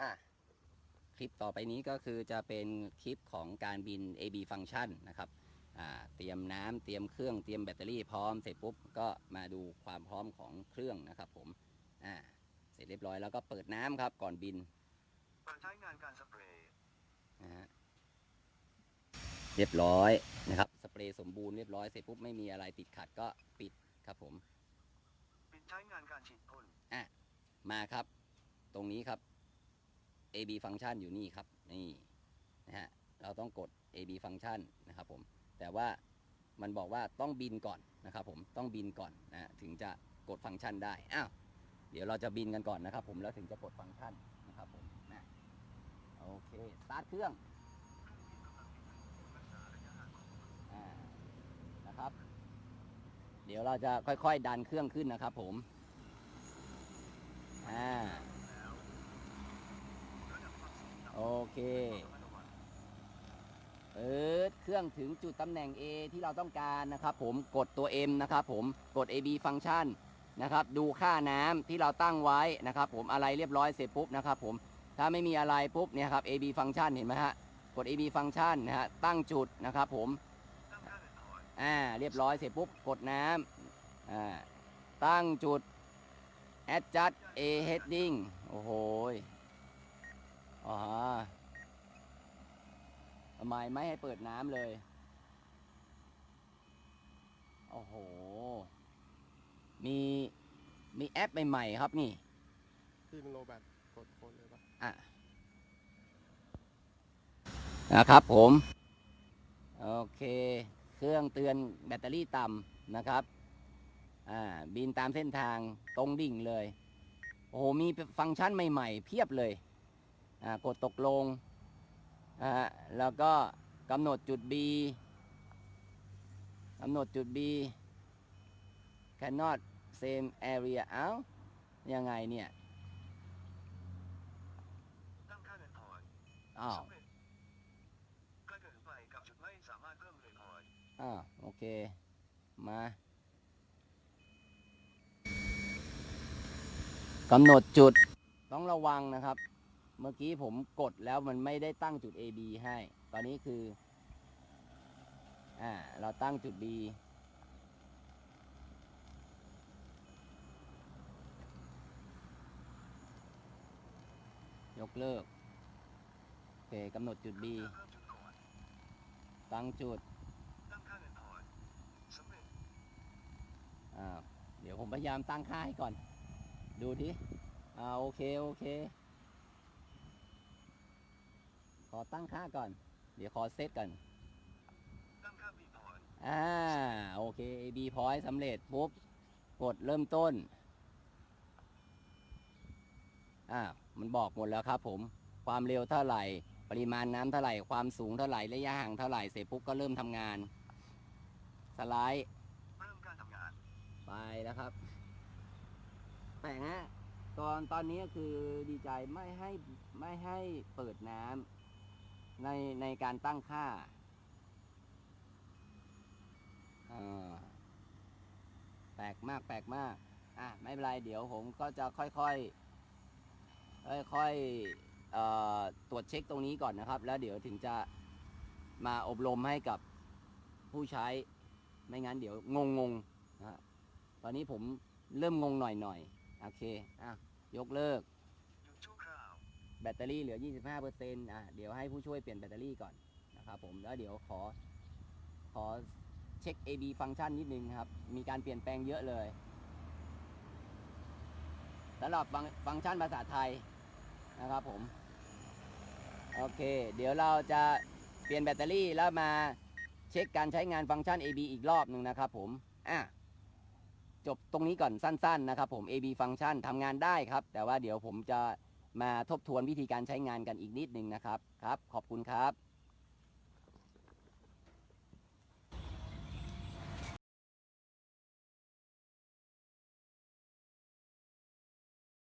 อะคลิปต่อไปนี้ก็คือจะเป็นคลิปของการบิน AB function นะครับอ่าเตรียมน้ำเตรียมเครื่องเตรียมแบตเตอรี่พร้อมเสร็จปุ๊บก็มาดูความพร้อมของเครื่องนะครับผมอ่าเสร็จเรียบร้อยแล้วก็เปิดน้ำครับก่อนบินเปิดใช้งานการสเปรย์นะฮะเรียบร้อยนะครับสเปรย์สมบูรณ์เรียบร้อยเสร็จปุ๊บไม่มีอะไรติดขัดก็ปิดครับผมปิดใช้งานการฉีดพ่นมาครับ ตรงนี้ครับ AB function อยู่นี่ครับนี่นะฮะเราต้องกด AB function นะครับผมแต่ว่ามันบอกว่าต้องบินก่อนนะครับผมต้องบินก่อนนะถึงจะกดฟังก์ชันได้อ้าวเดี๋ยวเราจะบินกันก่อนนะครับผมแล้วถึงจะกดฟังก์ชันนะครับผมนะโอเคสตาร์ทเครื่องอ่านะครับ เดี๋ยวเราจะค่อยๆดันเครื่องขึ้นนะครับผม อ่า โอเค เปิดเค รื่องถึงจุดตำแหน่ง A ที่เราต้องการนะครับผมกดตัว M นะครับผมกด AB function นะครับดูค่าน้ำที่เราตั้งไว้นะครับผมอะไรเรียบร้อยเสร็จปุ๊บนะครับผมถ้าไม่มีอะไรปุ๊บเนี่ยครับ AB function เห็นไหมฮะกด AB function นะฮะตั้งจุดนะครับผมอ่าเรียบร้อยเสร็จปุ๊บกดน้ำอ่าตั้งจุด adjust a heading โอ้โหอ๋อฮะ ไมไม่ให้เปิดน้ำเลย โอ้โห มีมีแอปใหม่ๆครับนี่ ที่มันโลแบตกดโคนเลยปะอะ นะครับผม โอเค เครื่องเตือนแบตเตอรี่ต่ำนะครับ อ่า บินตามเส้นทางตรงดิ่งเลย โอ้โห มีฟังก์ชันใหม่ๆ เพียบเลย อ่า กดตกลง อ่าแล้วก็กำหนดจุด B กำหนดจุด B cannot same area เอ้ายังไงเนี่ยตั้งค่าเงินถอนอ้าวสำเร็จใกล้เกินไปกับจุดไม่สามารถเพิ่มเลยถอนอ่าโอเค มากำหนดจุดต้องระวังนะครับ เมื่อกี้ผมกดแล้วมันไม่ได้ตั้งจุด A B ให้ ตอนนี้คือ อ่า เราตั้งจุด B ยกเลิก โอเคกำหนดจุด B ตั้งจุด อ่า เดี๋ยวผมพยายามตั้งค่าให้ก่อน ดูทีอ่า โอเค โอเค ขอตั้งค่าก่อน เดี๋ยวขอเซตก่อน ตั้งค่าบีถอนอ่า โอเค AB point สำเร็จปุ๊บ กดเริ่มต้น อ่า มันบอกหมดแล้วครับผม ความเร็วเท่าไหร่ ปริมาณน้ำเท่าไหร่ ความสูงเท่าไหร่ ระยะห่างเท่าไหร่ เสร็จปุ๊บก็เริ่มทำงาน สไลด์ เริ่มการทำงาน ไปแล้วครับ แปลกฮะตอนตอนนี้คือดีใจไม่ให้ไม่ให้เปิดน้ำ ในในการตั้งค่าแปลกมากแปลกมาก อะ ไม่เป็นไร เดี๋ยวผมก็จะค่อยๆค่อยๆเอ่อตรวจเช็คตรงนี้ก่อนนะครับ แล้วเดี๋ยวถึงจะมาอบรมให้กับผู้ใช้ ไม่งั้นเดี๋ยวงงงๆนะตอนนี้ผมเริ่มงงหน่อยๆโอเค อะ ยกเลิก หยุดชั่วคราว แบตเตอรี่เหลือ 25%อะเดี๋ยวให้ผู้ช่วยเปลี่ยนแบตเตอรี่ก่อนนะครับผมแล้วเดี๋ยวขอขอเช็ค AB ฟังก์ชันนิดนึงครับ มีการเปลี่ยนแปลงเยอะเลยสำหรับฟังฟังก์ชันภาษาไทยนะครับผม โอเค เดี๋ยวเราจะเปลี่ยนแบตเตอรี่แล้วมาเช็คการใช้งานฟังก์ชัน AB อีกรอบหนึ่งนะครับผม อะ จบตรงนี้ก่อนสั้นๆนะครับผม AB ฟังก์ชันทำงานได้ครับ แต่ว่าเดี๋ยวผมจะ มาทบทวนวิธีการใช้งานกันอีกนิดหนึ่งนะครับครับ ขอบคุณครับ